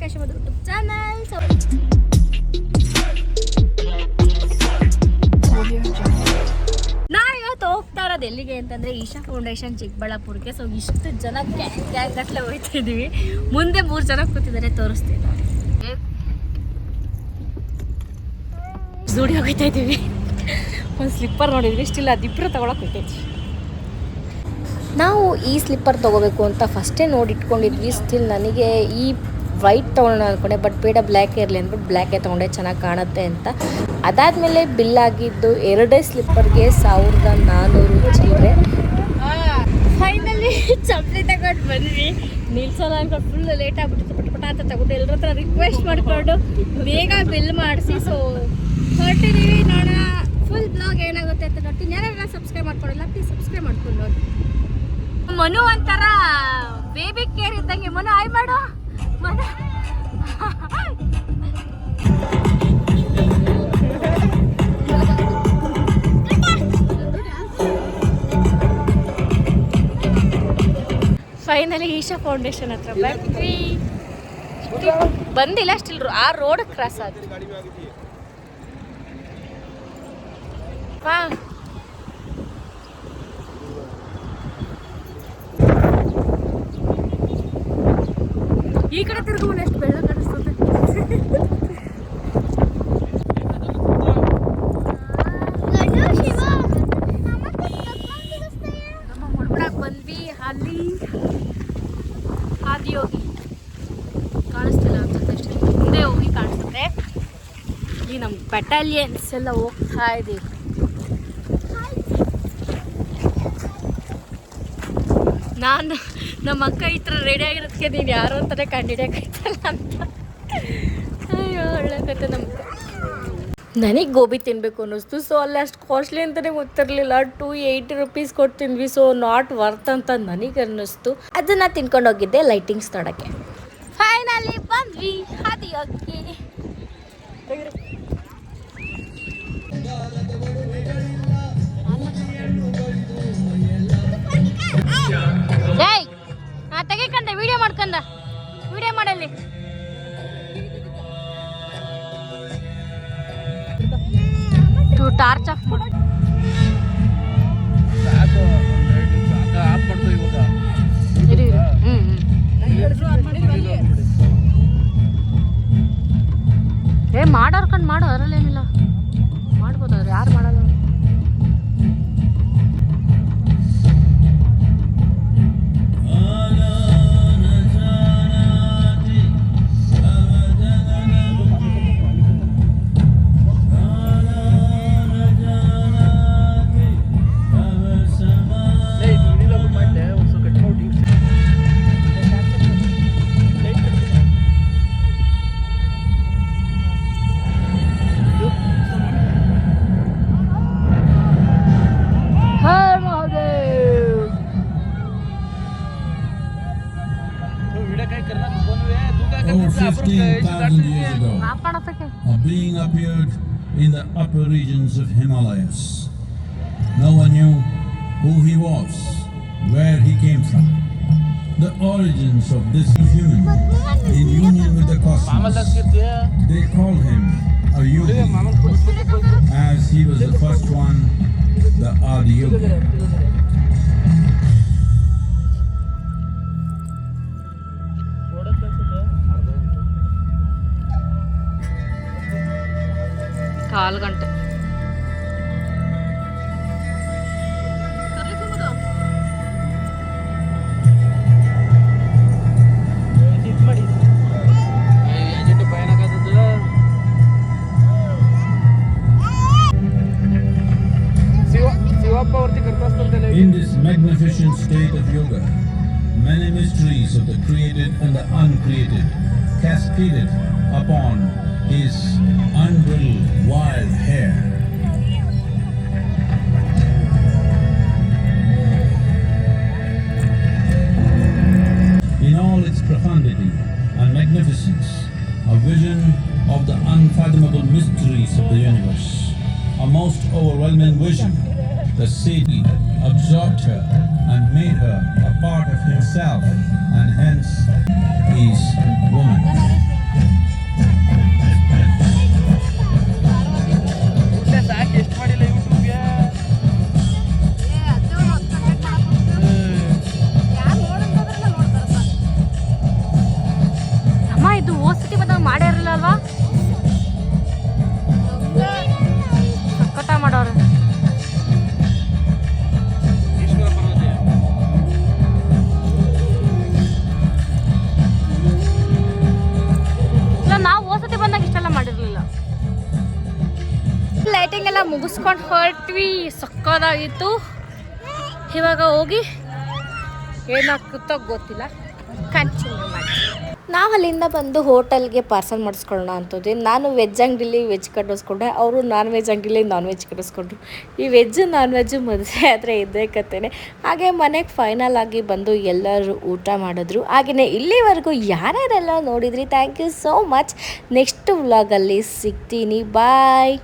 ಆಕಾಶ ಮತ್ತು ಯೂಟ್ಯೂಬ್ ಹೋಗ್ತಾ ಇರೋದು ಎಲ್ಲಿಗೆ ಅಂತಂದ್ರೆ ಈಶಾ ಫೌಂಡೇಶನ್ ಚಿಕ್ಕಬಳ್ಳಾಪುರಕ್ಕೆ. ಸೊ ಇಷ್ಟು ಜನ ಗ್ಯಾಂಗ್ ಗ್ಯಾಂಗ್ ಗಟ್ಟಲೆ ಹೋಗ್ತಾ ಇದೀವಿ. ಮುಂದೆ ಮೂರು ಜನ ಕೂತಿದ್ದಾರೆ, ತೋರಿಸ್ತೀನಿ ಜೂಡಿ ಹೋಗ್ತಾ ಇದ್ದೀವಿ ಒಂದು ಸ್ಲಿಪ್ಪರ್ ನೋಡಿದ್ವಿ ಸ್ಟಿಲ್ ಅದಿಬ್ರು ತಗೊಳಕ್ ಹೋಗ್ತೈತಿ ನಾವು ಈ ಸ್ಲಿಪ್ಪರ್ ತಗೋಬೇಕು ಅಂತ ಫಸ್ಟೇ ನೋಡಿ ಇಟ್ಕೊಂಡಿದ್ವಿ ಸ್ಟಿಲ್ ನನಗೆ ಈ ವೈಟ್ ತೊಗೊಳ್ಳೋಣ ಅಂದ್ಕೊಂಡೆ ಬಟ್ ಬೇಡ ಬ್ಲ್ಯಾಕ್ ಇರಲಿ ಅಂದ್ಬಿಟ್ಟು ಬ್ಲ್ಯಾಕೇ ತೊಗೊಂಡೆ, ಚೆನ್ನಾಗಿ ಕಾಣುತ್ತೆ ಅಂತ. ಅದಾದಮೇಲೆ ಬಿಲ್ ಆಗಿದ್ದು ಎರಡೇ ಸ್ಲಿಪ್ಪರ್ಗೆ ಸಾವಿರದ ನಾನ್ನೂರು ಚಿಲ್ಲರೆ. ಫೈನಲಿ ಚಪ್ಪಲಿ ತಗೊಂಡು ಬಂದ್ವಿ. ನಿಲ್ಸೋಲ್ಲ ಅಂದ್ಕೊಂಡು ಫುಲ್ ಲೇಟ್ ಆಗ್ಬಿಟ್ಟು ಪಟ ಪಟ ಅಂತ ತಗೊಂಡು ಎಲ್ಲರ ಹತ್ರ ರಿಕ್ವೆಸ್ಟ್ ಮಾಡಿಕೊಂಡು ಬೇಗ ಬಿಲ್ ಮಾಡಿಸಿ. ಸೊ ಹೊರಟಿದ್ದೀವಿ ನೋಡೋಣ. ಫುಲ್ ಬ್ಲಾಗ್ ಏನಾಗುತ್ತೆ ಅಂತ ನೋಡ್ತೀನಿ. ಯಾರೆಲ್ಲ ಸಬ್ಸ್ಕ್ರೈಬ್ ಮಾಡ್ಕೊಂಡಿಲ್ಲ ಪ್ಲೀಸ್ ಸಬ್ಸ್ಕ್ರೈಬ್ ಮಾಡ್ಕೊಂಡು ನೋಡಿ ಮನು ಒಂಥರ ಬೇಬಿ ಕೇರ್ ಇದ್ದಂಗೆ. ಮನು ಆಯ್ ಮಾಡು. ಫೈನಲಿ ಈಶಾ ಫೌಂಡೇಶನ್ ಹತ್ರ ಬಂದ್ವಿ ಬಂದಿಲ್ಲ ಸ್ಟಿಲ್ ಆ ರೋಡ್ ಕ್ರಾಸ್ ಆಯ್ತು ಈ ಕಡೆ ತಿರ್ಕೊಂಡು ಎಷ್ಟು ಬೆಳ್ಳ ಕಾಣಿಸ್ತದೆ. ಬಂದ್ವಿ, ಅಲ್ಲಿ ಆದಿಯೋಗಿ ಕಾಣಿಸ್ತಿಲ್ಲ ಮುಂದೆ ಹೋಗಿ ಕಾಣಿಸುತ್ತೆ ಇಲ್ಲಿ ಬೆಟಾಲಿಯನ್ಸ್ ಎಲ್ಲ ಹೋಗ್ತಾ ಇದೀವಿ ನಾನು ನಮ್ಮ ಅಕ್ಕ ಈ ಥರ ರೆಡಿ ಆಗಿರೋದಕ್ಕೆ ನೀನು ಯಾರು ಅಂತಾನೆ ಕಂಡಿಡಿಯೋಕ್ಕಾಯ್ತಲ್ಲ ಅಂತ. ಅಯ್ಯೋ ಒಳ್ಳೆಕೈತೆ ನಮ್ಗೆ ನನಗೆ ಗೋಬಿ ತಿನ್ನಬೇಕು ಅನ್ನಿಸ್ತು. ಸೊ ಅಲ್ಲಿ ಅಷ್ಟು ಕಾಸ್ಟ್ಲಿ ಅಂತಲೇ ಗೊತ್ತಿರಲಿಲ್ಲ. ಟು ಏಯ್ಟಿ ರುಪೀಸ್ ಕೊಟ್ಟು ಸೊ ನಾಟ್ ವರ್ತ್ ಅಂತ ನನಗೆ ಅನ್ನಿಸ್ತು. ಅದನ್ನು ತಿನ್ಕೊಂಡು ಹೋಗಿದ್ದೆ ಲೈಟಿಂಗ್ಸ್ ನೋಡೋಕ್ಕೆ ಫೈನಲಿ ಬಂದ್ವಿ. ಹಾದಿ ವಿಡಿಯೋ ಮಾಡಲ್ಲಿ ಟು ಟಾರ್ಚ್ ಆಫ್ ಮಾಡು. ಏ ಮಾಡೋರ್ ಕಂಡು ಮಾಡು Over 15,000 years ago, a being appeared in the upper regions of Himalayas. No one knew who he was, where he came from. The origins of this human, in union with the cosmos, they call him a yogi, as he was the first one, the Adi Yogi. కాలు గంట In this magnificent state of yoga, mysteries of the created and the uncreated cascaded upon his unreal wild hair. In all its profundity and magnificence, a vision of the unfathomable mysteries of the universe. A most overwhelming vision. The Sati absorbed her and made her a part of himself, and hence lighting ಎಲ್ಲ ಮುಗಿಸ್ಕೊಂಡು ಹೊರಟ್ವಿ. ಸಕ್ಕದಾಗಿತ್ತು. ಇವಾಗ ಹೋಗಿ ಏನಾಗ್ತೋ ಗೊತ್ತಿಲ್ಲ. Continue ಮಾಡಿ. ನಾವು ಅಲ್ಲಿಂದ ಬಂದು ಹೋಟೆಲ್ಗೆ ಪಾರ್ಸಲ್ ಮಾಡಿಸ್ಕೊಳ್ಳೋಣ ಅಂತಂದ್ವಿ. ನಾನು ವೆಜ್ ಅಂಗಡಿಲಿ ವೆಜ್ ಕಟ್ಟಿಸ್ಕೊಂಡೆ ಅವರು ನಾನ್ ವೆಜ್ ಅಂಗಡಿಲಿ ನಾನ್ ವೆಜ್ ಕಟ್ಟಿಸ್ಕೊಂಡ್ರು ಈ ವೆಜ್ ನಾನ್ ವೆಜ್ ಮದುವೆ ಆದರೆ ಇದ್ದೇ ಕತ್ತೇನೆ ಹಾಗೆ ಮನೆಗೆ ಫೈನಲ್ ಆಗಿ ಬಂದು ಎಲ್ಲರೂ ಊಟ ಮಾಡಿದ್ರು. ಹಾಗೆಯೇ ಇಲ್ಲಿವರೆಗೂ ಯಾರ್ಯಾರೆಲ್ಲ ನೋಡಿದ್ರಿ? Thank you so much next ವ್ಲಾಗಲ್ಲಿ ಸಿಗ್ತೀನಿ. ಬಾಯ್